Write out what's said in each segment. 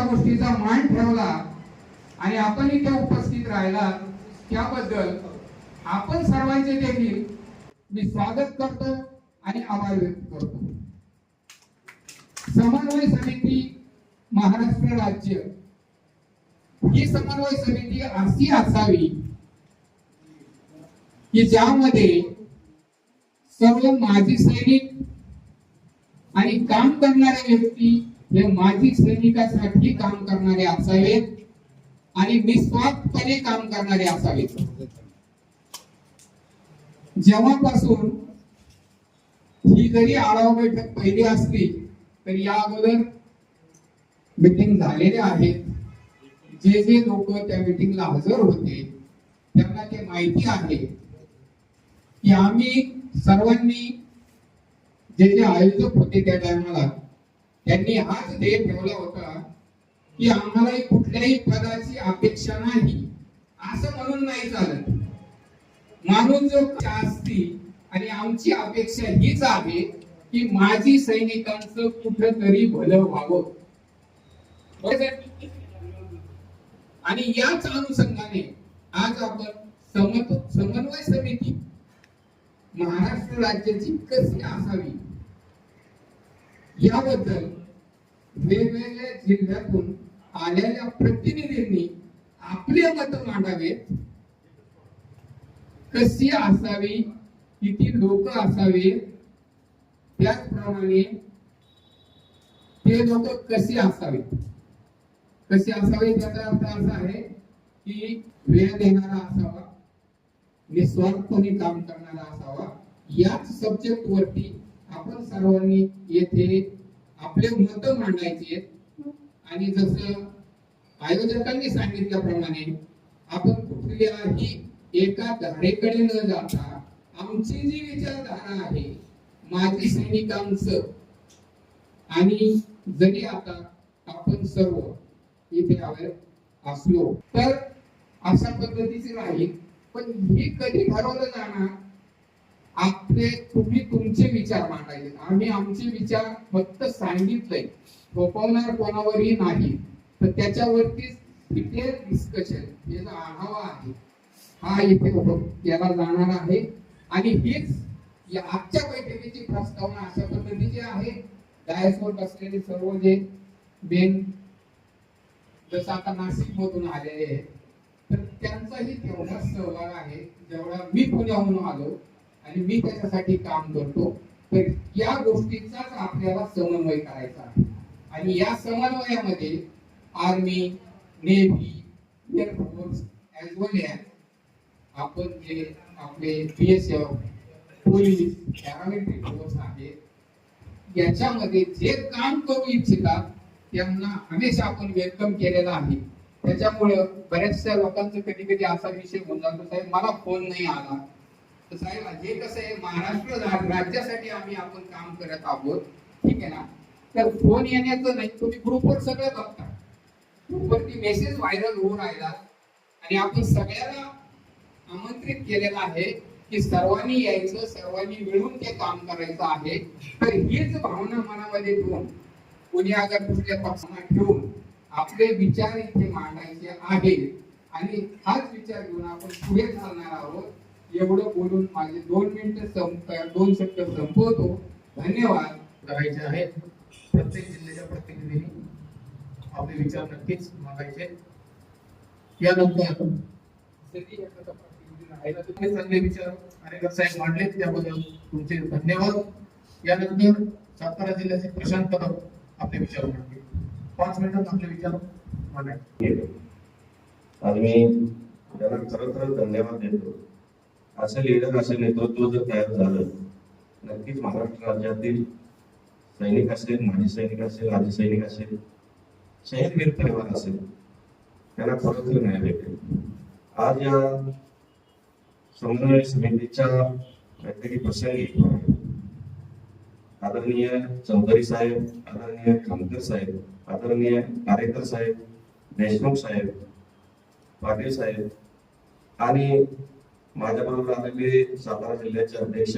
त्या गोष्टीचा मान ठेवला आणि आपण इथे उपस्थित राहिला त्याबद्दल आपण सर्वांचे देखील मी स्वागत करतो आणि आभार व्यक्त करतो. समन्वय समिती महाराष्ट्र राज्य. ही समन्वय समिती अशी असावी की ज्यामध्ये सर्व माजी सैनिक आणि काम करणाऱ्या व्यक्ती हे माजी सैनिकासाठी काम करणारे असावेत आणि निस्वार्थपणे काम करणारे असावेत जेव्हापासून ही जरी आढावा बैठक पहिली असली तरी या अगोदर मिटिंग झालेल्या आहेत. जे जे लोक त्या मिटिंगला हजर होते त्यांना ते माहिती आहे की आम्ही सर्वांनी जे जे आयोजक होते त्या टायमाला त्यांनी हाच ध्येय ठेवला होता की आम्हाला कुठल्याही पदाची अपेक्षा नाही. असं म्हणून नाही चालत. माणूस जो असती आणि आमची अपेक्षा हीच आहे की माजी सैनिकांचं कुठंतरी भलं व्हावं. आणि याच अनुषंगाने आज आपण समत समन्वय समिती महाराष्ट्र राज्याची कशी असावी? याबद्दल वेगवेगळ्या जिल्ह्यातून आलेल्या प्रतिनिधींनी आपले मत मांडावेत कशी असावी किती लोक असावे त्याचप्रमाणे ते लोक कसे असावेत? कसे असावे त्याचा अर्थ असा आहे की वेळ देणारा असावा निस्वार्थपणे काम करणारा असावा. याच सब्जेक्ट वरती आपण सर्वांनी येथे आपले मत मांडायचे आहेत. आणि जसं आयोजकांनी सांगितल्याप्रमाणे आपण कुठल्याही एका धारेकडे न जाता आमची जी विचारधारा आहे माजी सैनिकांचं आणि जरी आता आपण सर्व इथे हवे असलो तर अशा पद्धतीचे राहील पण हे कधी ठरवलं जाणार आपले तुम्ही तुमचे विचार मांडायचे. आम्ही आमचे विचार फक्त सांगितले. थोपवणार कोणावरही नाही. तर त्याच्यावरतीच डिटेल डिस्कशन याचा आढावा आहे हा इथे याला जाणार आहे. आणि हीच या आजच्या बैठकीची प्रस्तावना अशा पद्धतीची आहे. डायसवर असलेले सर्व जे बेन जसं आता नाशिक मधून आलेले आहेत तर त्यांचाही तेवढाच सहभाग आहे. जेवढा मी पुण्याहून आलो आणि मी त्याच्यासाठी काम करतो. तर या गोष्टीचाच आपल्याला समन्वय करायचा आहे. आणि या समन्वयामध्ये army navy air force as well as आपण जे आपले P S F police paramilitary force आहेत याच्यामध्ये जे काम करू इच्छितात त्यांना हमेशा आपण वेलकम केलेला आहे. त्याच्यामुळं बऱ्याचशा लोकांचं कधी कधी असा विषय होऊन जातो साहेब मला फोन नाही आला. तर साहेब हे कसं आहे महाराष्ट्र राज्यासाठी आम्ही आपण काम करत आहोत. ठीक आहे ना? तर फोन येण्याचं नाही तुम्ही ग्रुपवर सगळं बघता. ग्रुपवरती मेसेज व्हायरल होऊन राहिला. आणि आपण सगळ्याला आमंत्रित केलेलं आहे की सर्वांनी यायचं सर्वांनी मिळून ते काम करायचं आहे. तर हीच भावना मनामध्ये ठेवून कोणी अगर दुसऱ्या पक्षांना ठेवून आपले विचार इथे मांडायचे आहेत. आणि हाच विचार घेऊन आपण पुढे चालणार आहोत. एवढं बोलून माझे दोन मिनिटं दोन शब्द संपवतो. धन्यवाद. करायचे आहेत. प्रत्येक जिल्ह्याच्या प्रतिनिधींनी आपले विचार नक्कीच मागायचे यानंतर चांगले विचार आणि साहेब मांडले त्याबद्दल तुमचे धन्यवाद. यानंतर सातारा जिल्ह्याचे प्रशांत कदम आपले विचार मांडले. पाच मिनिटात आपले विचार मांडायचे. आणि मी त्याला खरं खरं धन्यवाद देतो. असं लिडर असं नेतृत्व जर तयार झालं नक्कीच महाराष्ट्र राज्यातील सैनिक असेल माजी सैनिक असेल आजी सैनिक असेल शहीदवीर परिवार असेल त्यांना खरोखर न्याय भेटेल. आज या समन्वय समितीच्या काहीतरी प्रसंगी आदरणीय चौधरी साहेब आदरणीय खामकर साहेब आदरणीय कारेकर साहेब देशमुख साहेब पाटील साहेब आणि माझ्याबरोबर आलेले सातारा जिल्ह्याचे अध्यक्ष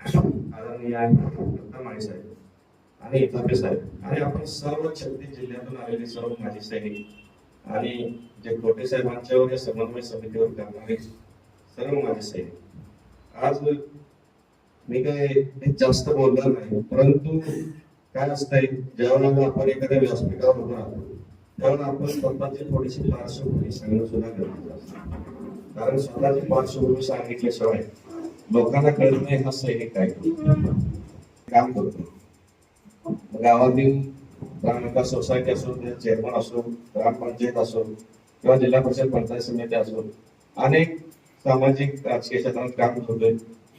आदरणीय दत्ता माळी साहेब आणि इथापे साहेब आणि आपण सर्व छत्तीस जिल्ह्यातून आलेले सर्व माजी सैनिक आणि जे खोटे साहेबांच्यावर या समन्वय समितीवर करणारे सर्व माजी सैनिक. आज मी काय जास्त बोलणार नाही परंतु काय असतंय ज्यावेळेला आपण एखाद्या व्यासपीठावर उभं राहतो त्यावेळेला आपण स्वतःची थोडीशी पार्श्वभूमी सांगणं सुद्धा गरजेचं असतं. कारण स्वतःची पार्श्वभूमी सांगितल्याशिवाय लोकांना कळत नाही हा सैनिक काय करतो. काम करतो. गावातील ग्रामविकास सोसायटी असो चेअरमन असो ग्रामपंचायत असो किंवा जिल्हा परिषद पंचायत समिती असो अनेक सामाजिक राजकीय क्षेत्रात काम करतोय.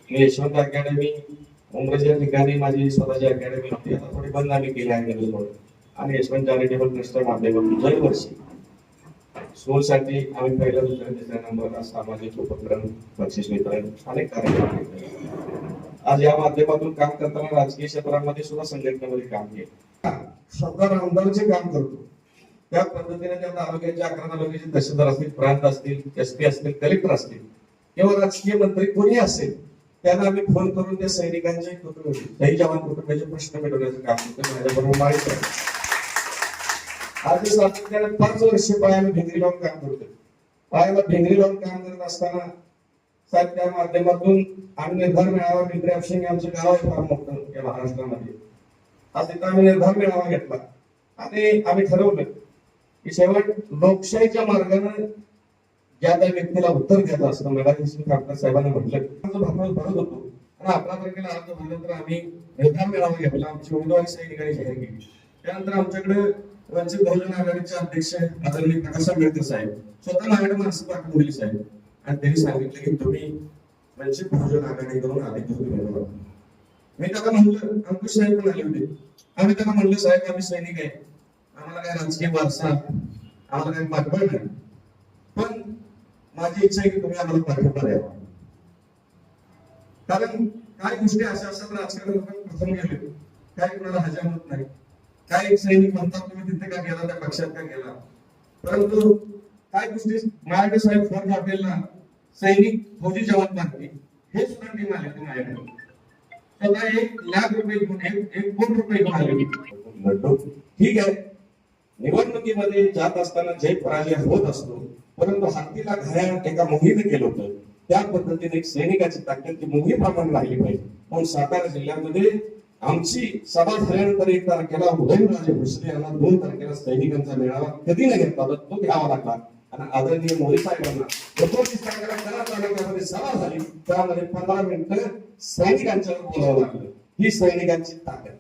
मी यशवंत अकॅडमी मुंबईच्या ठिकाणी माझी स्वतःची अकॅडमी होती. आता थोडी बंद आम्ही केली आहे न्यूजमुळे आणि यशवंत चॅरिटेबल ट्रस्टच्या माध्यमातून दरवर्षी स्कूलसाठी आम्ही पहिला दुसऱ्या तिसऱ्या नंबरला सामाजिक उपक्रम बक्षीस वितरण अनेक कार्यक्रम घेतले. आज या माध्यमातून काम करताना राजकीय क्षेत्रामध्ये सुद्धा संघटनेमध्ये काम केले. स्वतः आमदारचे काम करतो. त्या पद्धतीने त्या तालुक्याचे अकरा तालुक्याचे तहसीलदार असतील प्रांत असतील एस पी असतील कलेक्टर असतील किंवा राजकीय मंत्री कोणी असेल त्यांना आम्ही फोन करून त्या सैनिकांचे कुटुंब शहीद जवान कुटुंबाचे प्रश्न मिटवण्याचं काम करतो. माझ्याबरोबर माहीत आहे आज हे पाच वर्ष पायाला भिंगरी लावून काम करतोय पायाला भिंगरी लावून काम करत असताना साहेब त्या माध्यमातून आम्ही निर्धार मेळावा भिंगरी अक्षिंग आमचं गाव आहे फार मोठं या महाराष्ट्रामध्ये. आज तिथं आम्ही निर्धार मेळावा घेतला. आणि आम्ही ठरवलं की शेवट लोकशाहीच्या मार्गाने ज्या त्या व्यक्तीला उत्तर द्यायचं असतं मेळाव्यापासून खासदार साहेबांनी म्हटलं भरत होतो. आणि अकरा तारखेला अर्ज भरल्यानंतर आम्ही निर्धार मेळावा घेतला. आमची उमेदवारी सैनिकांनी जाहीर केली. त्यानंतर आमच्याकडे वंचित बहुजन आघाडीचे अध्यक्ष आदरणीय प्रकाश आंबेडकर साहेब. स्वतः माझ्याकडे असं पाठ दिली साहेब. आणि त्यांनी सांगितलं की तुम्ही वंचित बहुजन आघाडीकडून अधिकृत उमेदवार मी त्याला म्हणलं अंकुश साहेब पण आले होते. आम्ही त्यांना म्हणलं साहेब आम्ही सैनिक आहे. आम्हाला काय राजकीय वारसा आम्हाला काही पाठबळ नाही. पण माझी इच्छा आहे की तुम्ही आम्हाला पाठिंबा द्यावा. कारण काही गोष्टी अशा असतात राजकारण प्रथम गेले काही कुणाला हजामत नाही. काय एक सैनिक म्हणतात तुम्ही तिथे का गेला त्या पक्षात का गेला? परंतु काय गोष्टी माझ्याकडे साहेब फॉर्म हॉटेलला सैनिक फौजी जवान पार्टी हे सुद्धा टीम आले ते माझ्याकडे स्वतः एक लाख रुपये घेऊन एक एक कोटी रुपये घेऊन आले. ठीक आहे. निवडणुकीमध्ये जात असताना जय पराजय होत असतो परंतु हत्तीला घाया एका मोहिमेने केलं होतं. त्या पद्धतीने एक सैनिकाची ताकद ती मोहीम आपण राहिली पाहिजे. म्हणून सातारा जिल्ह्यामध्ये आमची सभा झाल्यानंतर एक तारखेला उदयनराजे भोसले यांना दोन तारखेला सैनिकांचा मेळावा कधी नाही घेतला तो घ्यावा लागला. आणि आदरणीय मोदी साहेबांना एकोणतीस तारखेला कराड तालुक्यामध्ये सभा झाली त्यामध्ये पंधरा मिनिटं सैनिकांच्या बोलावं लागलं. ही सैनिकांची ताकद.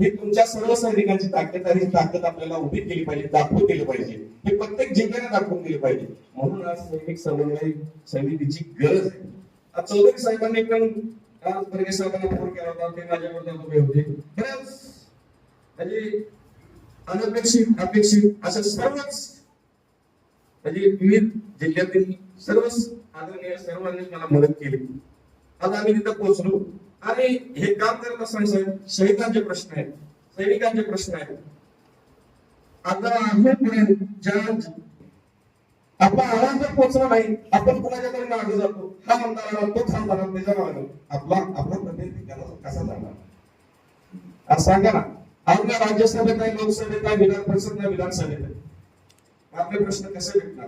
ही तुमच्या सर्व सैनिकांची ताकद आणि ताकद आपल्याला उभी केली पाहिजे दाखवून केली पाहिजे. हे प्रत्येक जिल्ह्याने दाखवून केली पाहिजे. म्हणून आज सैनिक समन्वय समितीची गरज आहे. चौधरी साहेबांनी पण आज बर्गे साहेबांना फोन केला होता ते माझ्याबरोबर उभे होते. बऱ्याच म्हणजे अनपेक्षित अपेक्षित असं सर्वच म्हणजे विविध जिल्ह्यातील सर्वच आदरणीय सर्वांनी मला मदत केली. आज आम्ही तिथं पोहोचलो. आणि हे काम करत असताना साहेब शहीदांचे प्रश्न आहेत. सैनिकांचे प्रश्न आहेत. आता अजूनपर्यंत ज्या आपला आवाज जर पोहोचला नाही आपण कुणाच्या तरी मागे जातो. हा आमदार आला तो खासदार आला, त्याच्यामागे आपला आपला प्रतिनिधी कसा कसा जाणार आज सांगा ना आपल्या राज्यसभेत आहे लोकसभेत आहे विधान परिषद नाही विधानसभेत आहे. आपले प्रश्न कसे भेटणार?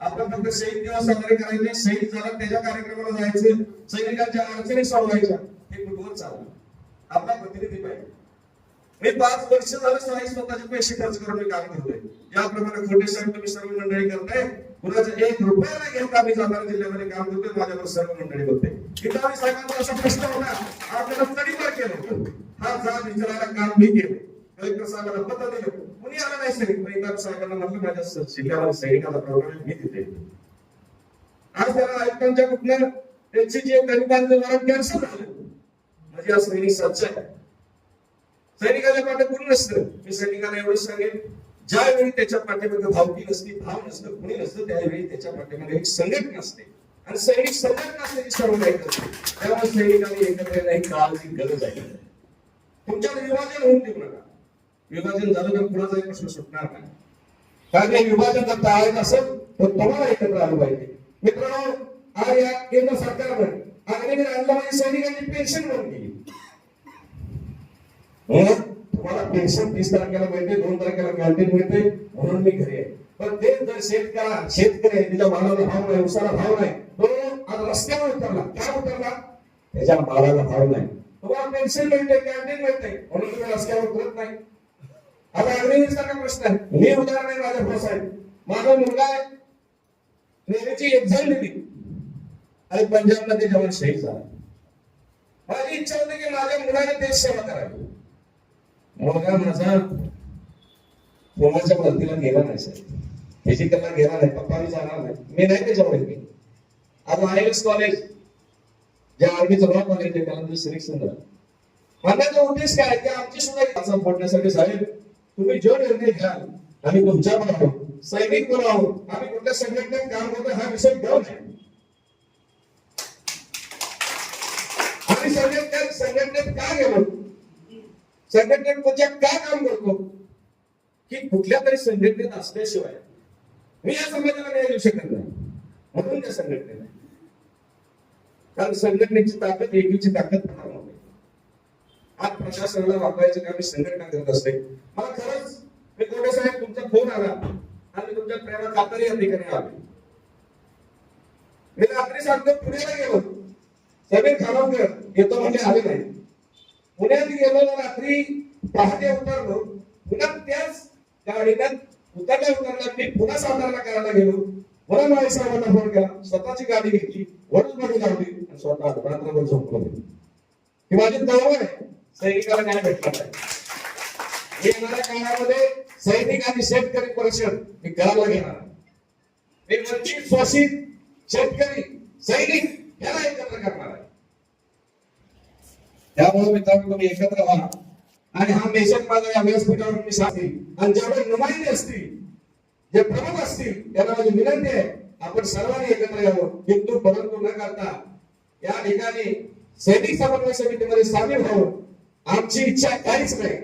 आपण फक्त शहीद दिवस साजरे करायचे शहीद झाला त्याच्या कार्यक्रमाला जायचे सैनिकांच्या अडचणी सोडवायच्या हे कुठवर चाललं आपला प्रतिनिधी पाहिजे. मी पाच वर्ष झालं साई स्वतःचे पैसे खर्च करून मी काम करतोय. याप्रमाणे खोटे साहेब तुम्ही सर्व मंडळी करताय. कुणाचा एक रुपया नाही घेऊन आम्ही सातारा जिल्ह्यामध्ये काम करतोय माझ्यावर सर्व मंडळी बघते इथं आम्ही साहेबांचा असा प्रश्न होता. आपल्याला तडीपार केलं हा जा विचारायला काम मी केलं. कलेक्टर साहेबांना पत्र दिलं. कुणी आलं नाही सैनिक पण इतर साहेबांना म्हटलं माझ्या स- जिल्ह्यामध्ये सैनिकाचा प्रॉब्लेम मी तिथे आज त्याला आयुक्तांच्या कुठल्या त्यांची जे गरिबांचं वरण कॅन्सल झालं. म्हणजे हा सैनिक सच्चा आहे. सैनिकाच्या पाठी कोणी नसतं. मी सैनिकाला एवढं सांगेन ज्यावेळी त्याच्या पाठीमध्ये भावकी नसती भाव नसतं कुणी नसतं त्यावेळी त्याच्या पाठीमध्ये एक संघटना असते. आणि सैनिक संघटना असते जी सर्व काही असते त्यामुळे सैनिकाने एकत्र येणं काळाची गरज आहे. तुमच्यात विभाजन होऊन देऊ नका. विभाजन झालं तर कुणाचाही प्रश्न सुटणार नाही. कारण हे विभाजन जर टाळायचं असेल तर तुम्हाला एकत्र आलं पाहिजे. मित्रांनो आज या केंद्र सरकारनं अग्निवीर आणला म्हणजे सैनिकांची पेन्शन म्हणून गेली तुम्हाला पेन्शन तीस तारखेला मिळते दोन तारखेला कॅन्टीन मिळते म्हणून मी घरी आहे. पण ते जर शेतकऱ्या शेतकरी आहे मालाला भाव नाही उसाला भाव नाही तो आज रस्त्यावर उतरला. काय उतरला? त्याच्या मालाला भाव नाही. तुम्हाला पेन्शन मिळते कॅन्टीन मिळते म्हणून तुम्ही रस्त्यावर उतरत नाही. आता अग्निवीर सारखा प्रश्न आहे. मी उदाहरण आहे माझ्या भाऊसाहेब माझा मुलगा आहे. नेहमीची एक्झाम दिली. आणि पंजाबमध्ये जवळ शहीद झाला. माझी इच्छा होती की माझ्या मुलाने देश सेवा करावी. मुलगा माझा मुलाच्या भरतीला गेला नाही साहेब फिजिकलला गेला नाही पप्पा मी जाणार नाही. मी नाही त्याच्यामुळे मी आज आय एस कॉलेज जे आर्मीचं लॉ कॉलेज आहे त्याला म्हणजे सिलेक्शन झालं म्हणण्याचा उद्देश काय की आमची सुद्धा फोडण्यासाठी साहेब तुम्ही जो निर्णय घ्याल आम्ही तुमच्या पण आहोत सैनिक पण आहोत आम्ही कुठल्या संघटनेत काम करतो हा विषय घेऊ नये आम्ही संघटनेत संघटनेत का गेलो? संघटनेत म्हणजे का काम करतो? की कुठल्या तरी संघटनेत असल्याशिवाय मी या समाजाला न्याय देऊ शकत नाही. म्हणून त्या संघटनेला कारण संघटनेची ताकद एकीची ताकद आज प्रशासनाला वापरायचं काम मी संघटना करत असते. मला खरंच मी कोटे साहेब तुमचा फोन आला आणि तुमच्या प्रेरणा खातर या ठिकाणी आले. मी रात्री सांगतो पुण्याला गेलो. समीर खानवकर येतो म्हणजे आले नाही. पुण्यात गेलो रात्री पहाटे उतरलो. पुन्हा त्याच गाडीत उतरल्या उतरल्या मी पुन्हा सातारला करायला गेलो. मला माळी साहेबांना फोन केला. स्वतःची गाडी घेतली वडून लावली आणि स्वतः रात्रभर झोपलो. ही माझी तळमळ आहे. सैनिकाला न्याय भेटणार नाही. येणाऱ्या काळामध्ये सैनिक आणि शेतकरी परिषद मी करायला घेणार मी वंचित शोषित शेतकरी सैनिक याला एकत्र करणार आहे. त्यामुळे मित्रांनो तुम्ही एकत्र व्हा. आणि हा मेसेज माझा या व्यासपीठावर मी सांगेल आणि जेवढे नुमाइंदे असतील जे प्रमुख असतील त्यांना माझी विनंती आहे आपण सर्वांनी एकत्र यावं. हिंदू परंतु न करता या ठिकाणी सैनिक समन्वय समितीमध्ये सामील व्हावं. आमची इच्छा काहीच नाही.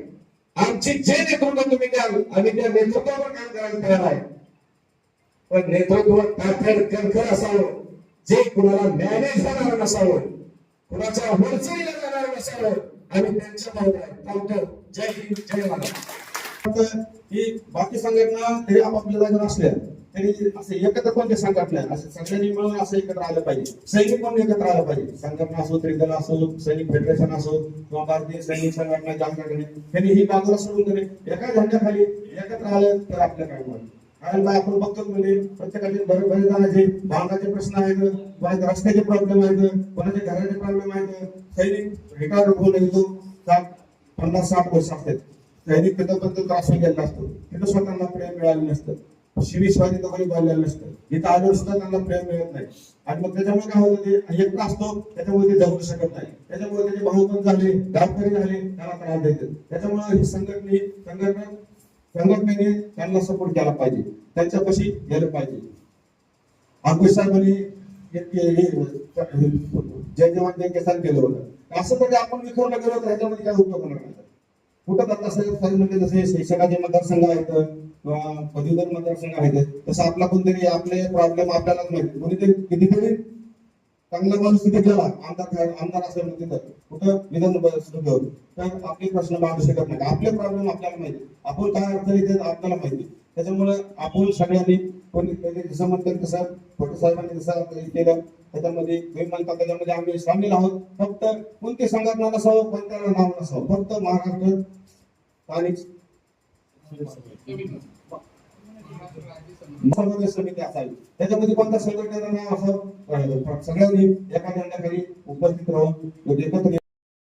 आमची जे नेतृत्व तुम्ही द्याल आम्ही त्या नेतृत्वावर काम करायला तयार आहे. पण नेतृत्व ताकद असावं. जे कुणाला मॅनेज होणार नसावं. कुणाच्या वरचढीला जाणार नसावं आणि त्यांच्या पावलं जय हिंद जय महाराज ही बाकी संघटना तरी आपापल्या जागेवर असल्या तरी असे एकत्र कोणते संघटना असे सगळ्यांनी मिळून असं एकत्र आलं पाहिजे. सैनिक पण एकत्र आलं पाहिजे. संघटना असो त्रिदल असो सैनिक फेडरेशन असो किंवा भारतीय सैनिक संघटना जास्त त्यांनी ही बाजूला सोडून तरी एका झंड्याखाली एकत्र आलं तर आपल्या काय म्हणतात आपण बघतो म्हणजे प्रत्येकाचे बरे बरे जणांचे भावनाचे प्रश्न आहेत रस्त्याचे प्रॉब्लेम आहेत कोणाचे घराचे प्रॉब्लेम आहेत. सैनिक रिटायर होऊन येतो. पन्नास साठ वर्ष असतात. सैनिक तिथं त्रास गेलेला असतो. तिथं स्वतःला प्रेम मिळालं नसतं. शिवीशिवाय तिथं बोललेलं नसतं. इथं आल्यावर सुद्धा त्यांना प्रेम मिळत नाही. आणि मग त्याच्यामुळे काय होतं ते एकटा असतो त्याच्यामुळे ते जगू शकत नाही. त्याच्यामुळे त्याचे भाऊ पण झाले गावकरी झाले त्याला त्रास देतात. त्याच्यामुळे ही संघटने संघटना संघटनेने त्यांना सपोर्ट केला पाहिजे. त्यांच्यापाशी गेलं पाहिजे. अंकुश साहेबांनी हे- जय जवान जय किसान केलं होतं. असं तरी आपण विखरलं गेलो तर ह्याच्यामध्ये काय उपयोग होणार नाही. कुठं करत असेल म्हणजे जसे शिक्षकाचे मतदारसंघ आहेत किंवा पदवीधर मतदारसंघ आहेत तसं आपला कोणतरी आपले प्रॉब्लेम आपल्यालाच माहिती. कोणीतरी कितीतरी चांगला माणूस तिथे गेला आमदार आमदार असल्यामुळे तिथं कुठं विधान सुरू घेऊन तर आपले प्रश्न मांडू शकत नाही. आपले प्रॉब्लेम आपल्याला माहिती. आपण काय अडचणी ते आपल्याला माहिती. त्याच्यामुळे आपण सगळ्यांनी कोणी जसं म्हणतात तसं फोटो साहेबांनी जसं हे केलं त्याच्यामध्ये तुम्ही म्हणता त्याच्यामध्ये आम्ही सामील आहोत. फक्त कोणती संघटना नसावं कोणत्याला नाव नसावं. फक्त महाराष्ट्र स्थानिक समन्वय समिती असावी. त्याच्यामध्ये कोणत्या संघटनेचं नाव असावं सगळ्यांनी एका झेंड्याखाली उपस्थित राहून एकत्र